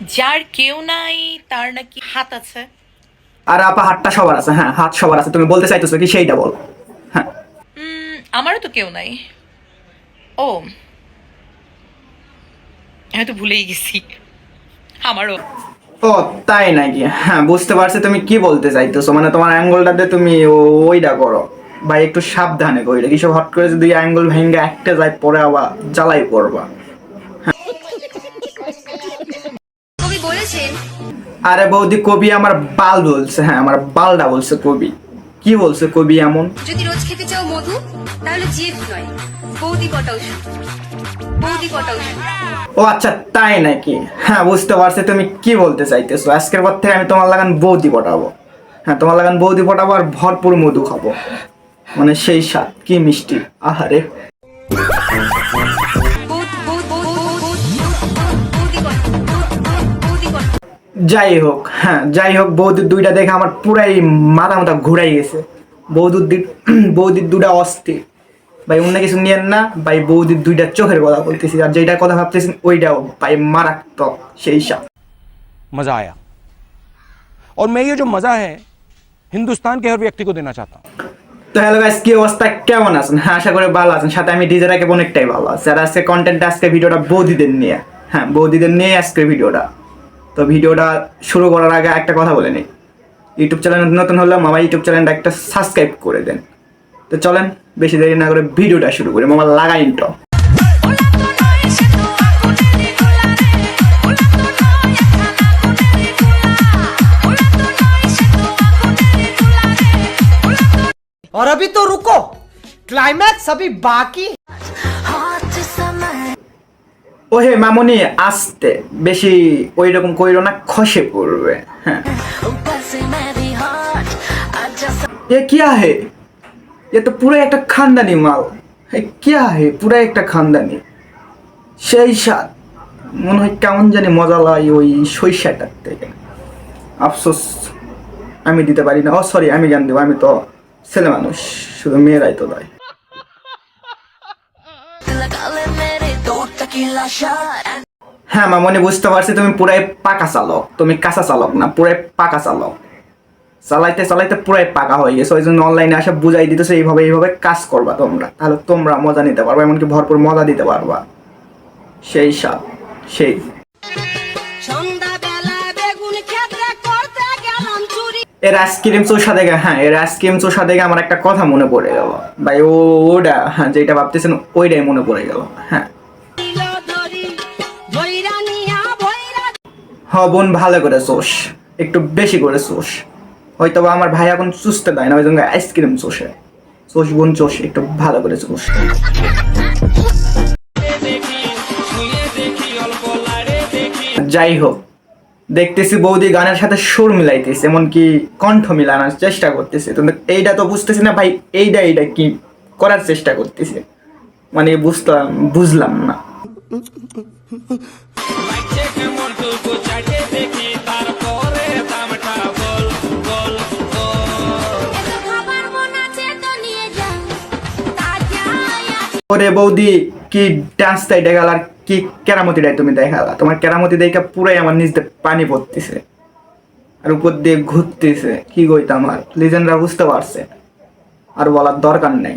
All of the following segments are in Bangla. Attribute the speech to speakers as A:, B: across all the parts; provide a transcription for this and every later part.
A: যার কেউ নাই তার নাকি হাত আছে।
B: আর আপা হাতটা সবার আছে হ্যাঁ হাত সবার আছে। তুমি বলতে চাইতেছো কি সেইটা বল। হ্যাঁ।
A: আমারও তো কেউ নাই। ও আমি তো ভুলেই গেছি। আমারও।
B: ও তাই নাকি? হ্যাঁ বুঝতে পারছি তুমি কি বলতে চাইতেছো। মানে তোমার অ্যাঙ্গলটাতে তুমি ওইটা করো। ভাই একটু সাবধানে কইলে কিছু হট করে যদি অ্যাঙ্গল ভেঙ্গে একটা যায় পরে আবার জ্বালাই পড়বা। আরে বৌদি কবি আমার বাল বলছে হ্যাঁ আমার বালটা বলছে কবি। কি বলছে কবি এমন?
C: যদি রোজ খেতে চাও মধু তাহলে জিএফ নয়। বৌদি শুধু বৌদি শুধু
B: ও আচ্ছা তাই নাকি? হ্যাঁ বুঝতে পারছি তুমি কি বলতে চাইতেছো? আজকের পর থেকে আমি তোমার লাগান বৌদি পটাবো হ্যাঁ তোমার লাগান বৌদি পটাবো আর ভরপুর মধু খাব। মানে সেই স্বাদ কি মিষ্টি। আহারে। যাই হোক হ্যাঁ যাই হোক বৌদির দুইটা দেখে আমার পুরাই মাথা মাথা ঘুরাই গেছে বৌদির দুই- বৌদির দুটা অস্থির ভাই অন্য কিছু নিয়েন না ভাই বৌদির দুইটা চোখের কথা বলতেছি আর যেটা কথা ভাবতেছেন ওইটাও ভাই মারাত্মক সেই সাপ
D: मज़ा आया और मैं ये जो मज़ा है हिंदुस्तान के हर व्यक्ति को देना चाहता हूँ
B: তো হ্যালো গাইস কি অবস্থা কেমন আছেন হ্যাঁ আশা করি ভালো আছেন সাথে আমি ডিজে রাখে অনেকটাই ভালো আছি আর আজকে কন্টেন্ট আজকে ভিডিওটা বৌদিদের নিয়ে হ্যাঁ বৌদিদের নিয়ে আজকে ভিডিওটা তো ভিডিওটা শুরু করার আগে একটা কথা বলে নিই ইউটিউব চ্যানেল নতুন হলে মামা ইউটিউব চ্যানেলটা একটা সাবস্ক্রাইব করে দেন তো চলেন বেশি দেরি না করে ভিডিওটা শুরু করি মামা লাগাইন তো
E: और अभी तो रुको क्लाइमैक्स अभी बाकी
B: ও হে মামনি, আসতে। বেশি ওই রকম কইরো না, খসে পড়বে। হ্যাঁ। এ কি আহে? এ তো পুরো একটা খানদানি মাল। কি আহে? পুরো একটা খানদানি। সেই সাত মনে হয় কেমন জানি মজা লাগে ওই সরিষাটার থেকে। আফসোস, আমি দিতে পারি না। ও সরি আমি গান দেবো। আমি তো ছেলে মানুষ। শুধু মেয়েরাই তো দেয়। হ্যাঁ মামনি বুঝতে পারছি তুমি পুরাই পাকা চালক। তুমি কাঁচা চালক না পুরাই পাকা চালক। চালাইতে চালাইতে পুরাই পাকা হয়ে গেছে ওই জন্য অনলাইনে আসে বুঝাই দিতেছে এইভাবে এইভাবে কাজ করবা তোমরা। তাহলে তোমরা মজা নিতে পারবা এমনকি ভরপুর মজা দিতে পারবা। সেই স্বাদ সেই। এর আইসক্রিম চোষা দেখে হ্যাঁ এর আইসক্রিম চোষা দেখে আমার একটা কথা মনে পড়ে গেল। ভাই ওটা হ্যাঁ যেটা ভাবতেছেন ওইটাই মনে পড়ে গেল হ্যাঁ। বোন ভালো করে চোষ একটু বেশি করে চোষ হয়তো বা আমার ভাই এখন চুষতে দেয় না, ওই জন্য আইসক্রিম চোষে। চোষ বোন, চোষ, একটু ভালো করে চোষ যাই হোক, দেখতেছি বৌদি গানের সাথে সুর মিলাইতেছে, এমনকি কণ্ঠ মিলানোর চেষ্টা করতেছে। তো এইটা তো বুঝতেছি না ভাই এইটা এইটা কি করার চেষ্টা করতেছে? মানে বুঝতাম, বুঝলাম না। ওরে বৌদি কি ডান্সটা দেখাল আর কি কেরামতিটাই তুমি দেখালা? তোমার কেরামতি দেখে পুরাই আমার নিজ দিয়ে পানি পড়তেছে। আর উপর দিয়ে ঘুরতেছে। কি গইতা আমার? লিজেন্ডরা বুঝতে পারছে। আর বলার দরকার নেই।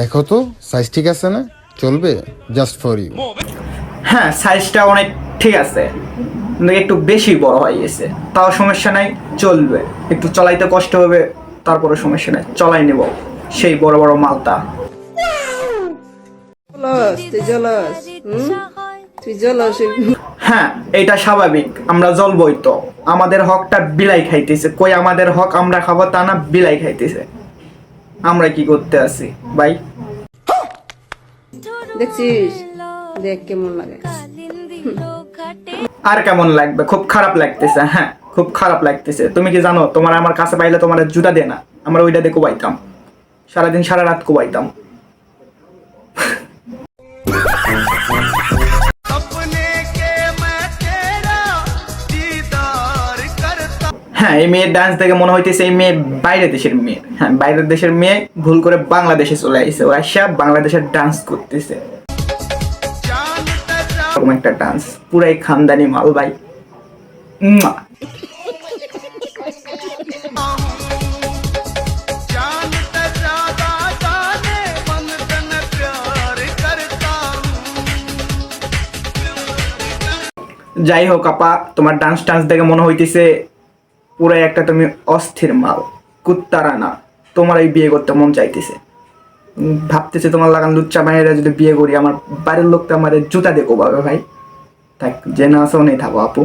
F: দেখো তো সাইজ ঠিক আছে না? চলবে? জাস্ট ফর ইউ
B: হ্যাঁ সাইজটা অনেক ঠিক আছে। একটু বেশি বড় হয়ে গেছে। তাও সমস্যা নাই চলবে। একটু চলাইতে কষ্ট হবে তারপরে সমস্যা নাই। চলাই নেব। সেই বড় বড় মালটা।
G: জলাস তুই জলাস হুম? তুই জলাস
B: হ্যাঁ এটা স্বাভাবিক আমরা জ্বলবই তো। আমাদের হকটা বিলাই খাইতেছে। কই আমাদের হক আমরা খাব তা না বিলাই খাইতেছে। আমরা কি করতে আছি ভাই?
G: দেখছিস? দেখ কেমন লাগে।
B: আর কেমন লাগবে? খুব খারাপ লাগতেছে হ্যাঁ খুব খারাপ লাগতেছে। তুমি কি জানো তোমার আমার কাছে পাইলে তোমার জুতা দে না। আমরা ওইটা দিয়ে কোবাইতাম। সারাদিন সারা রাত কোবাইতাম। হ্যাঁ এই মেয়ের ডান্স দেখে মনে হইতেছে এই মেয়ে বাইরের দেশের মেয়ে। হ্যাঁ বাইরের দেশের মেয়ে ভুল করে বাংলাদেশে চলে আসছে ও আসা বাংলাদেশের ডান্স করতেছে। একটা ডান্স পুরাই খানদানি মাল ভাই। যাই হোক আপা, তোমার ডান্স টান্স দেখে মনে হইতেছে পুরো একটা তুমি অস্থির মাল কুত্তারা না তোমার এই বিয়ে করতে মন চাইতেছে। ভাবতেছে তোমার লাগান লুচ্চা মায়েরা যদি বিয়ে করি, আমার বাড়ির লোক তো আমার জুতা দেখো পাবে ভাই। থাক যে না আসো নেই থাকো আপু।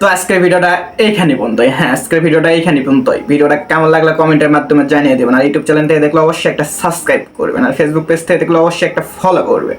B: তো আজকের ভিডিওটা এইখানে পর্যন্তই। হ্যাঁ আজকের ভিডিওটা এইখানে পর্যন্তই। ভিডিওটা কেমন লাগল কমেন্টের মাধ্যমে জানিয়ে দেবেন। আর ইউটিউব চ্যানেল থেকে দেখলে অবশ্যই একটা সাবস্ক্রাইব করবেন। আর ফেসবুক পেজ থেকে দেখলে অবশ্যই একটা ফলো করবেন